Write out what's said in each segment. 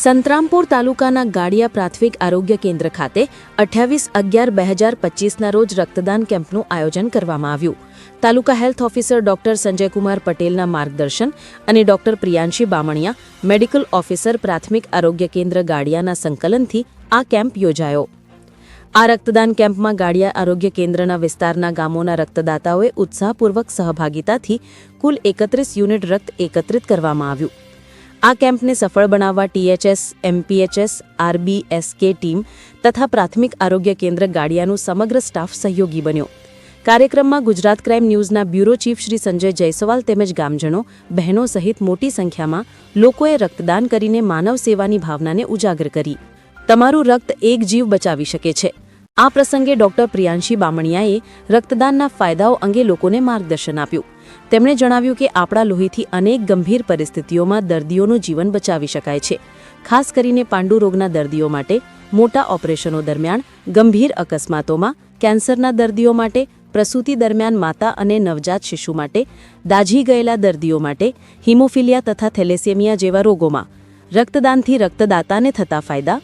સંતરામપુર તાલુકાના ગાડિયા પ્રાથમિક આરોગ્ય કેન્દ્ર ખાતે અઠ્યાવીસ અગિયાર બે હજાર પચીસના રોજ રક્તદાન કેમ્પનું આયોજન કરવામાં આવ્યું. Taluka health officer doctor Sanjaykumar પટેલના માર્ગદર્શન અને doctor Priyanshi Bamaniya, medical officer પ્રાથમિક આરોગ્ય કેન્દ્ર ગાડિયાના સંકલનથી આ કેમ્પ યોજાયો. આ રક્તદાન કેમ્પમાં ગાડિયા આરોગ્ય કેન્દ્રના વિસ્તારના ગામોના રક્તદાતાઓએ ઉત્સાહપૂર્વક સહભાગિતાથી કુલ એકત્રીસ યુનિટ રક્ત એકત્રિત કરવામાં આવ્યું. આ કેમ્પને સફળ બનાવવા ટીએચએસ, એમપીએચએસ, આરબીએસકે ટીમ તથા પ્રાથમિક આરોગ્ય કેન્દ્ર ગાડિયાનું સમગ્ર સ્ટાફ સહયોગી બન્યો. કાર્યક્રમમાં ગુજરાત ક્રાઇમ ન્યૂઝના બ્યુરો ચીફ શ્રી સંજય જયસવાલ તેમજ ગામજનો, બહેનો સહિત મોટી સંખ્યામાં લોકોએ રક્તદાન કરીને માનવ સેવાની ભાવનાને ઉજાગર કરી. તમારું રક્ત એક જીવ બચાવી શકે છે. આ પ્રસંગે ડોક્ટર પ્રિયાંશી બામણિયાએ રક્તદાનના ફાયદાઓ અંગે લોકોને માર્ગદર્શન આપ્યું. તેમણે જણાવ્યું કે આપણા લોહીથી અનેક ગંભીર પરિસ્થિતિઓમાં દર્દીઓનું જીવન બચાવી શકાય છે. ખાસ કરીને પાંડુ રોગના દર્દીઓ માટે મોટા ઓપરેશનો દરમિયાન ગંભીર અકસ્માતોમાં, કેન્સરના દર્દીઓ માટે, પ્રસૂતિ દરમિયાન માતા અને નવજાત શિશુ માટે, દાઝી ગયેલા દર્દીઓ માટે, હિમોફિલિયા તથા થેલેસેમિયા જેવા રોગોમાં, રક્તદાનથી રક્તદાતાને થતા ફાયદા,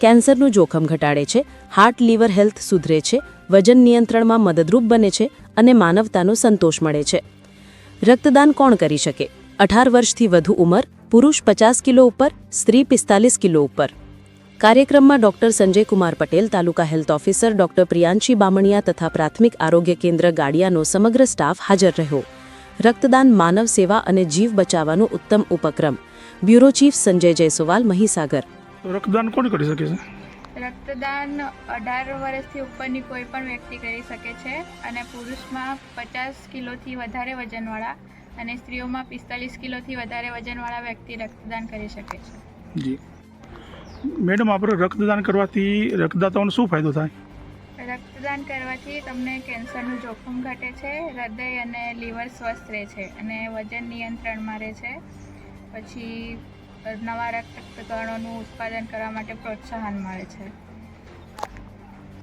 કેન્સરનું જોખમ ઘટાડે છે, હાર્ટ લીવર હેલ્થ સુધરે છે, વજન નિયંત્રણમાં મદદરૂપ બને છે અને માનવતાનો સંતોષ મળે છે. રક્તદાન કોણ કરી શકે? અઢાર વર્ષથી વધુ ઉંમર, પુરુષ પચાસ કિલો ઉપર, સ્ત્રી પિસ્તાલીસ કિલો ઉપર. કાર્યક્રમમાં doctor Sanjaykumar Patel, taluka health officer doctor Priyanshi Bamaniya તથા પ્રાથમિક આરોગ્ય કેન્દ્ર ગાડિયાનો સમગ્ર સ્ટાફ હાજર રહ્યો. રક્તદાન માનવ સેવા અને જીવ બચાવવાનો ઉત્તમ ઉપક્રમ. Bureau chief Sanjay Jaiswal, Mahisagar. રક્તદાન કોણ કરી શકે છે? રક્તદાન અઢાર વર્ષથી ઉપરની કોઈ પણ વ્યક્તિ કરી શકે છે અને પુરુષમાં પચાસ કિલોથી વધારે વજનવાળા અને સ્ત્રીઓમાં પિસ્તાલીસ કિલોથી વધારે વજનવાળા વ્યક્તિ રક્તદાન કરી શકે છે. જી. મેડમ આપણે રક્તદાન કરવાથી રક્તદાતાઓને શું ફાયદો થાય? રક્તદાન કરવાથી તમને કેન્સરનું જોખમ ઘટે છે હૃદય અને લીવર સ્વસ્થ રહે છે અને વજન નિયંત્રણમાં રહે છે. પછી નવા રક્તકણોનું ઉત્પાદન કરવા માટે પ્રોત્સાહન મળે છે.